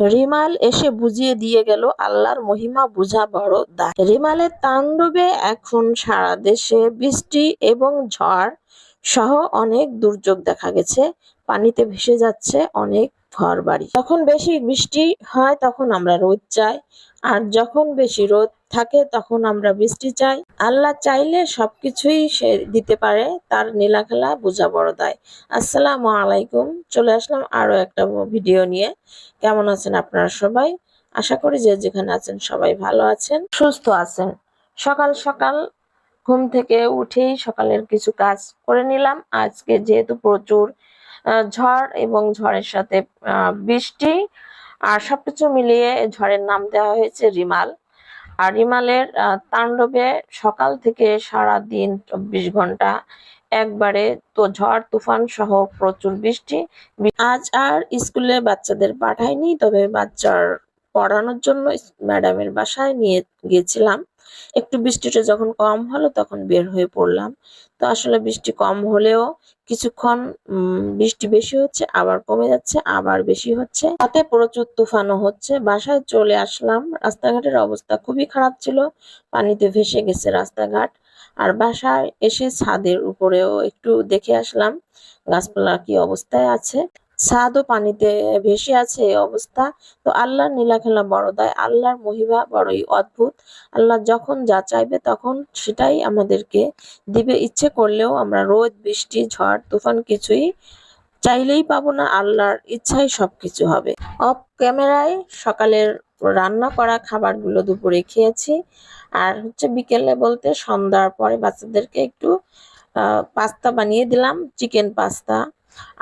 Remal এসে বুঝিয়ে দিয়ে গেল, আল্লাহর মহিমা বুঝা বড় দায়। রিমালের তাণ্ডবে এখন সারা দেশে বৃষ্টি এবং ঝড় সহ অনেক দুর্যোগ দেখা গেছে। পানিতে ভেসে যাচ্ছে অনেক ঘর বাড়ি যখন বেশি বৃষ্টি হয় তখন আমরা রোদ চাই, আর যখন বেশি রোদ থাকে তখন আমরা বৃষ্টি চাই। আল্লাহ চাইলে সবকিছুই সে দিতে পারে, তার নীলা খেলা বোঝা বড় দায়। আসসালামু আলাইকুম, চলে আসলাম আরও একটা ভিডিও নিয়ে। কেমন আছেন আপনারা সবাই? আশা করি যে যেখানে আছেন সবাই ভালো আছেন, সুস্থ আছেন। সকাল সকাল ঘুম থেকে উঠেই সকালের কিছু কাজ করে নিলাম। আজকে যেহেতু প্রচুর ঝড় এবং ঝড়ের সাথে বৃষ্টি আর সবকিছু মিলিয়ে ঝড়ের নাম দেওয়া হয়েছে রিমাল। আর রিমালের তাণ্ডবে সকাল থেকে সারা দিন চব্বিশ ঘণ্টা একবারে তো ঝড়, তুফান সহ প্রচুর বৃষ্টি। আজ আর স্কুলে বাচ্চাদের পাঠায়নি, তবে বাচ্চার পড়ানোর জন্য ম্যাডামের বাসায় নিয়ে গিয়েছিলাম। একটু বৃষ্টিটা যখন কম হলো তখন বের হয়ে পড়লাম। তো আসলে বৃষ্টি কম হলেও কিছুক্ষণ বৃষ্টি বেশি হচ্ছে, আবার কমে যাচ্ছে, আবার বেশি হচ্ছে। তাতে প্রচুর তুফানও হচ্ছে। বাসায় চলে আসলাম। রাস্তাঘাটের অবস্থা খুবই খারাপ ছিল। পানিতে ভেসে গেছে রাস্তাঘাট। আর বাসায় এসে ছাদের উপরেও একটু দেখে আসলাম। গাছপালা কি অবস্থায় আছে। ছাদও পানিতে ভেসে আছে অবস্থা। তো আল্লাহর নীলাখেলা বড় দায় আল্লাহর মহিমা বড়ই অদ্ভুত। আল্লাহ যখন যা চাইবে তখন সেটাই আমাদেরকে দিবে। ইচ্ছে করলেও আমরা রোদ, বৃষ্টি, ঝড়, তুফান কিছুই চাইলেই পাবো না। আল্লাহর ইচ্ছাই সবকিছু হবে। অফ ক্যামেরায় সকালের রান্না করা খাবারগুলো দুপুরে খেয়েছি। আর হচ্ছে বিকেলে বলতে সন্ধ্যার পরে বাচ্চাদেরকে একটু পাস্তা বানিয়ে দিলাম, চিকেন পাস্তা।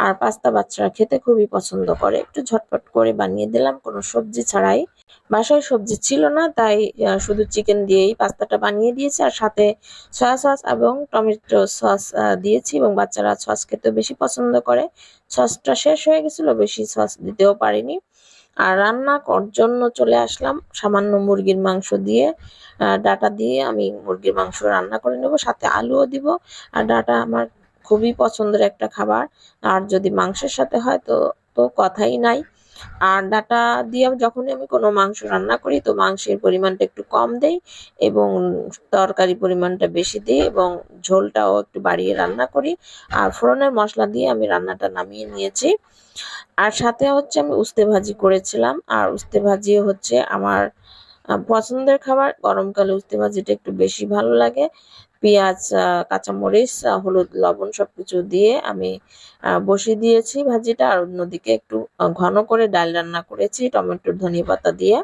আর পাস্তা বাচ্চারা খেতে খুবই পছন্দ করে। একটু ঝটপট করে বানিয়ে দিলাম, কোনো সবজি ছাড়াই। বাসায় সবজি ছিল না, তাই শুধু চিকেন দিয়েই পাস্তাটা বানিয়ে দিয়েছি আর সাথে সয়া সস এবং টমেটো সস দিয়েছি এবং বাচ্চারা সস খেতে বেশি পছন্দ করে। সসটা শেষ হয়ে গেছিল, বেশি সস দিতেও পারিনি। আর রান্না করার জন্য চলে আসলাম, সামান্য মুরগির মাংস দিয়ে ডাটা দিয়ে আমি মুরগির মাংস রান্না করে নেব, সাথে আলুও দিব। আর ডাটা আমার খুবই পছন্দের একটা খাবার। আর যদি মাংসের সাথে হয় তো তো কথাই নাই। আর ডাটা দিয়ে যখনই আমি কোনো মাংস রান্না করি তো মাংসের পরিমাণটা একটু কম দেই এবং তরকারি পরিমাণটা বেশি দিই এবং ঝোলটাও একটু বাড়িয়ে রান্না করি। আর ফোড়নের মশলা দিয়ে আমি রান্নাটা নামিয়ে নিয়েছি। আর সাথে হচ্ছে আমি উস্তে ভাজি করেছিলাম। আর উস্তে ভাজি হচ্ছে আমার পছন্দের খাবার। গরমকালে উস্তে ভাজিটা একটু বেশি ভালো লাগে। পেঁয়াজ কাঁচামরিচ হলুদ, লবণ সবকিছু দিয়ে আমি বসিয়ে দিয়েছি ভাজিটা। আর অন্যদিকে একটু ঘন করে ডাল রান্না করেছি টমেটো ধনিয়া পাতা দিয়ে।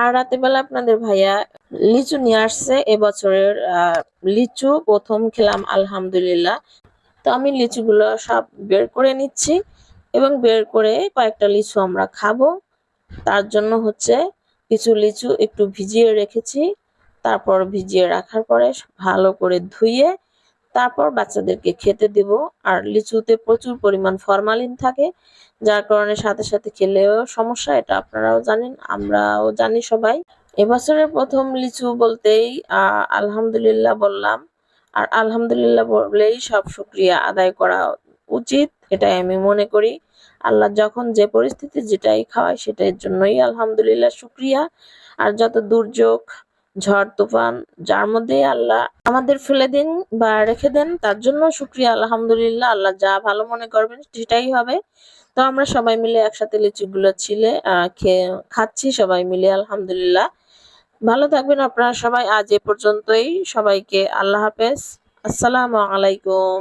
আর রাতের বেলা আপনাদের ভাইয়া লিচু নিয়ে আসছে। এবছরের লিচু প্রথম খেলাম, আলহামদুলিল্লাহ। তো আমি লিচুগুলো সব বের করে নিচ্ছি এবং বের করে কয়েকটা লিচু আমরা খাব। তার জন্য হচ্ছে কিছু লিচু একটু ভিজিয়ে রেখেছি। তারপর ভিজিয়ে রাখার পরে ভালো করে ধুয়ে তারপর বাচ্চাদেরকে খেতে দেব। আর লিচুতে প্রচুর পরিমাণ ফরমালিন থাকে, যার কারণে সাথে সাথে খেলেও সমস্যা, এটা আপনারাও জানেন, আমরাও জানি সবাই। এবছরের প্রথম লিচু বলতেই আলহামদুলিল্লাহ বললাম। আর আলহামদুলিল্লাহ বলেই সব শুক্রিয়া আদায় করা উচিত, এটাই আমি মনে করি। আল্লাহ যখন যে পরিস্থিতি যেটাই খাওয়ায়, সেটার জন্যই আলহামদুলিল্লাহ শুক্রিয়া আর যত দুর্যোগ ঝড় তুফান, যার মধ্যে আল্লাহ আমাদের ফেলে দিন বা রেখে দেন, তার জন্য শুক্রিয়া, আলহামদুলিল্লাহ। আল্লাহ যা ভালো মনে করবেন সেটাই হবে। তো আমরা সবাই মিলে একসাথে লিচুগুলো ছিলে খেয়ে খাচ্ছি সবাই মিলে, আলহামদুলিল্লাহ। ভালো থাকবেন আপনারা সবাই। আজ এ পর্যন্তই। সবাইকে আল্লাহ হাফেজ। আসসালামু আলাইকুম।